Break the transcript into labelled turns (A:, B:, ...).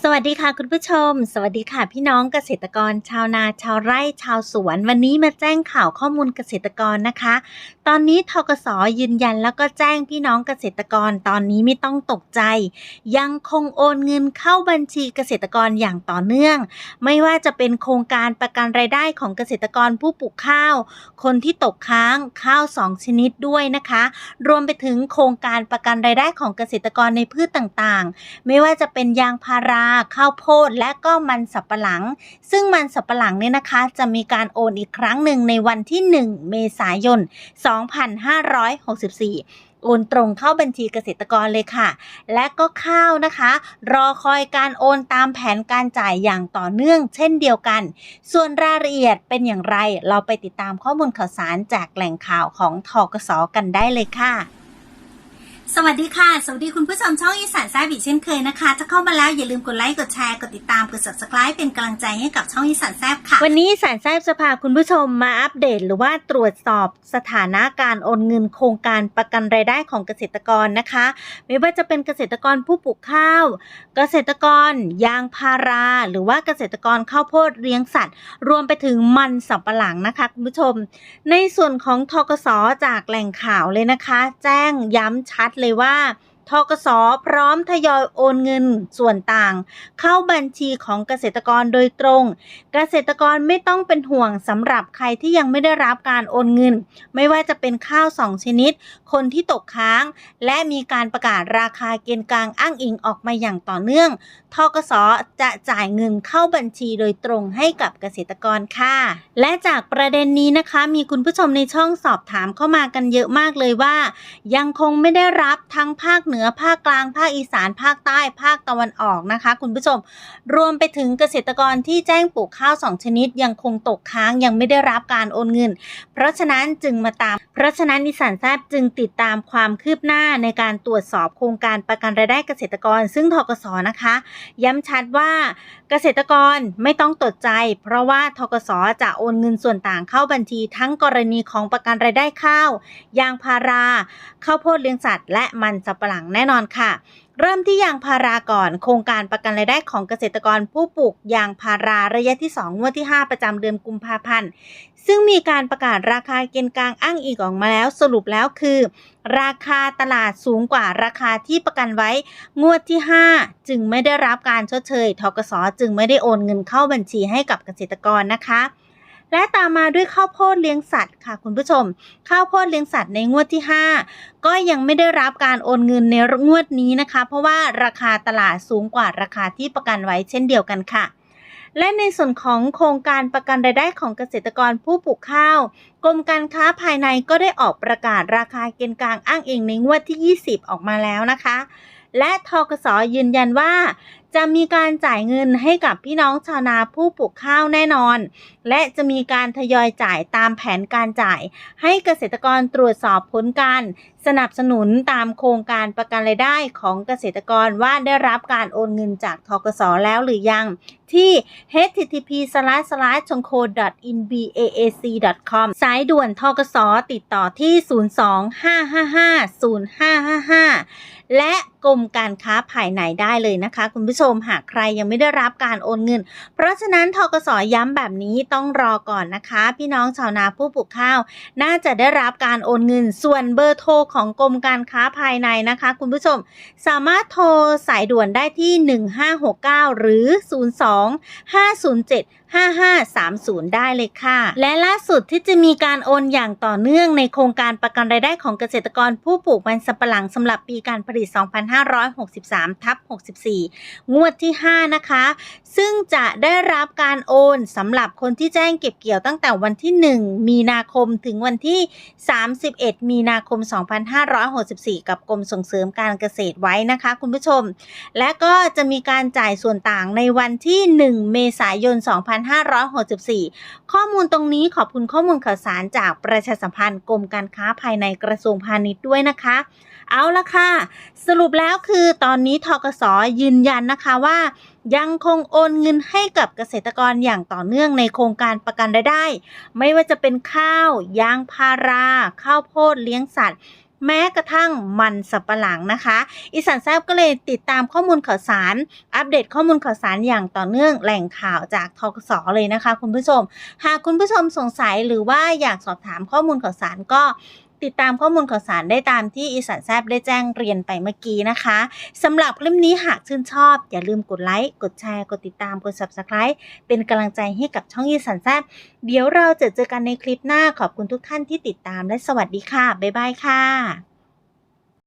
A: สวัสดีค่ะคุณผู้ชม สวัสดีค่ะพี่น้องเกษตรกร ชาวนาชาวไร่ชาวสวน วันนี้มาแจ้งข่าวข้อมูลเกษตรกรนะคะ ตอนนี้ทกสยืนยันแล้วก็แจ้งพี่น้องเกษตรกรตอนนี้ไม่ต้องตกใจ ยังคงโอนเงินเข้าบัญชีเกษตรกรอย่างต่อเนื่อง ไม่ว่าจะเป็นโครงการประกันรายได้ของเกษตรกรผู้ปลูกข้าว คนที่ตกค้างข้าว2ชนิดด้วยนะคะ รวมไปถึงโครงการประกันรายได้ของเกษตรกรในพืชต่างๆ ไม่ว่าจะเป็นยางพาราข้าวโพดและก็มันสับปะหลัง ซึ่งมันสับปะหลังเนี่ยนะคะ จะมีการโอนอีกครั้งหนึ่งในวันที่ 1 เมษายน 2564โอนตรงเข้าบัญชีเกษตรกรเลยค่ะ และก็ข้าวนะคะ รอคอยการโอนตามแผนการจ่ายอย่างต่อเนื่อง เช่นเดียวกัน ส่วนรายละเอียดเป็นอย่างไร เราไปติดตามข้อมูลข่าวสารจากแหล่งข่าวของทกสกันได้เลยค่ะ สวัสดีค่ะ สวัสดีคุณผู้ชมช่องอีสานแซ่บอีเช่นเคยนะคะ ถ้าเข้ามาแล้วอย่าลืมกดไลค์ กดแชร์ กดติดตาม กด subscribe เป็นกำลังใจให้กับช่องอีสานแซ่บค่ะ วันนี้อีสานแซ่บจะพาคุณผู้ชมมาอัปเดต หรือว่าตรวจสอบสถานะการโอนเงินโครงการประกันรายได้ของเกษตรกรนะคะ ไม่ว่าจะเป็นเกษตรกรผู้ปลูกข้าว เกษตรกรยางพารา หรือว่าเกษตรกรข้าวโพดเลี้ยงสัตว์ รวมไปถึงมันสับปะหลังนะคะคุณผู้ชม ในส่วนของทกสจากแหล่งข่าวเลยนะคะ แจ้งย้ำชัดเลยว่า ทกสพร้อมทยอยโอนเงินส่วนต่าง เข้าบัญชีของเกษตรกรโดยตรง เกษตรกรไม่ต้องเป็นห่วงสำหรับใครที่ยังไม่ได้รับการโอนเงิน ไม่ว่าจะเป็นข้าวสองชนิด คนที่ตกค้าง และมีการประกาศราคาเกณฑ์กลางอ้างอิงออกมาอย่างต่อเนื่องทกสจะจ่ายเงินเข้าบัญชีโดยตรงให้กับเกษตรกรค่ะ และจากประเด็นนี้นะคะ มีคุณผู้ชมในช่องสอบถามเข้ามากันเยอะมากเลยว่า ยังคงไม่ได้รับทั้งภาคเหนือภาคกลางภาคอีสานภาคใต้ภาคตะวันออกนะคะ คุณผู้ชม รวมไปถึงเกษตรกรที่แจ้งปลูกข้าวสองชนิดยังคงตกค้างยังไม่ได้รับการโอนเงิน เพราะฉะนั้นจึงมาตาม เพราะฉะนั้นนิสันแซบจึงติดตามความคืบหน้าในการตรวจสอบโครงการประกันรายได้เกษตรกร ซึ่งทกสนะคะ ย้ำชัดว่าเกษตรกรไม่ต้องตกใจ เพราะว่าทกสจะโอนเงินส่วนต่างเข้าบัญชี ทั้งกรณีของประกันรายได้ข้าว ยางพารา ข้าวโพดเลี้ยงสัตว์ และมันสับปะหลังแน่นอนค่ะ เริ่มที่ยางพาราก่อน โครงการประกันรายได้ของเกษตรกรผู้ปลูกยางพาราระยะที่ 2 งวดที่ 5 ประจำเดือนกุมภาพันธ์ ซึ่งมีการประกาศราคาเกณฑ์กลางอ้างอิงออกมาแล้ว สรุปแล้วคือ ราคาตลาดสูงกว่าราคาที่ประกันไว้ งวดที่ 5 จึงไม่ได้รับการชดเชยทกสจึงไม่ได้โอนเงินเข้าบัญชีให้กับเกษตรกรนะคะ และตามมาด้วยข้าวโพดเลี้ยงสัตว์ค่ะคุณผู้ชม ข้าวโพดเลี้ยงสัตว์ในงวดที่ 5 ก็ยังไม่ได้รับการโอนเงินในงวดนี้นะคะ เพราะว่าราคาตลาดสูงกว่าราคาที่ประกันไว้เช่นเดียวกันค่ะและในส่วนของโครงการประกันรายได้ของเกษตรกรผู้ปลูกข้าว กรมการค้าภายในก็ได้ออกประกาศราคาเกณฑ์กลางอ้างอิงในงวดที่ 20 ออกมาแล้วนะคะ และทกสยืนยันว่า จะมีการจ่ายเงินให้กับพี่น้องชาวนาผู้ปลูกข้าวแน่นอน และจะมีการทยอยจ่ายตามแผนการจ่าย ให้เกษตรกรตรวจสอบผลการสนับสนุนตามโครงการประกันรายได้ของเกษตรกรว่าได้รับการโอนเงินจากทกสแล้วหรือยัง ที่ http c h o n k o in baac com สายด่วนทกสติดต่อที่ 02-555-0555 และกรมการค้าภายในได้เลยนะคะคุณผู้ชมหากใครยังไม่ได้รับการโอนเงิน เพราะฉะนั้นทกสย้ำแบบนี้ต้องรอก่อนนะคะ พี่น้องชาวนาผู้ปลูกข้าว น่าจะได้รับการโอนเงิน ส่วนเบอร์โทรของกรมการค้าภายในนะคะ คุณผู้ชม สามารถโทรสายด่วนได้ที่ 1569 หรือ 02 507 5530 ได้เลยค่ะ และล่าสุดที่จะมีการโอนอย่างต่อเนื่องในโครงการประกันรายได้ของเกษตรกรผู้ปลูกมันสำปะหลังสำหรับปีการผลิต 2563ทับ64 งวดที่ 5 นะคะ ซึ่งจะได้รับการโอนสำหรับคนที่แจ้งเก็บเกี่ยวตั้งแต่วันที่ 1 มีนาคมถึงวันที่ 31 มีนาคม 2564 กับกรมส่งเสริมการเกษตรไว้นะคะคุณผู้ชม และก็จะมีการจ่ายส่วนต่างในวันที่ 1 เมษายน 2564 ข้อมูลตรงนี้ขอบคุณข้อมูลข่าวสารจากประชาสัมพันธ์กรมการค้าภายในกระทรวงพาณิชย์ด้วยนะคะ เอาละค่ะ สรุปแล้วคือตอนนี้ทกสยืนยันนะคะว่า ยังคงโอนเงินให้กับเกษตรกรอย่างต่อเนื่องในโครงการประกันรายได้ ไม่ว่าจะเป็นข้าวยางพารา ข้าวโพดเลี้ยงสัตว์ แม้กระทั่งมันสับปะหลังนะคะ อีสานแซบก็เลยติดตามข้อมูลข่าวสาร อัปเดตข้อมูลข่าวสารอย่างต่อเนื่องแหล่งข่าวจากทกสเลยนะคะ คุณผู้ชม หากคุณผู้ชมสงสัยหรือว่าอยากสอบถามข้อมูลข่าวสารก็ ติดตามข้อมูลข่าวสารได้ตามที่อีสานแซบได้แจ้งเรียนไปเมื่อกี้นะคะสำหรับคลิปนี้หากชื่นชอบ อย่าลืมกดไลค์ กดแชร์ กดติดตาม กด subscribe เป็นกำลังใจให้กับช่องอีสานแซบเดี๋ยวเราจะเจอกันในคลิปหน้าขอบคุณทุกท่านที่ติดตามและสวัสดีค่ะบ๊ายบายค่ะ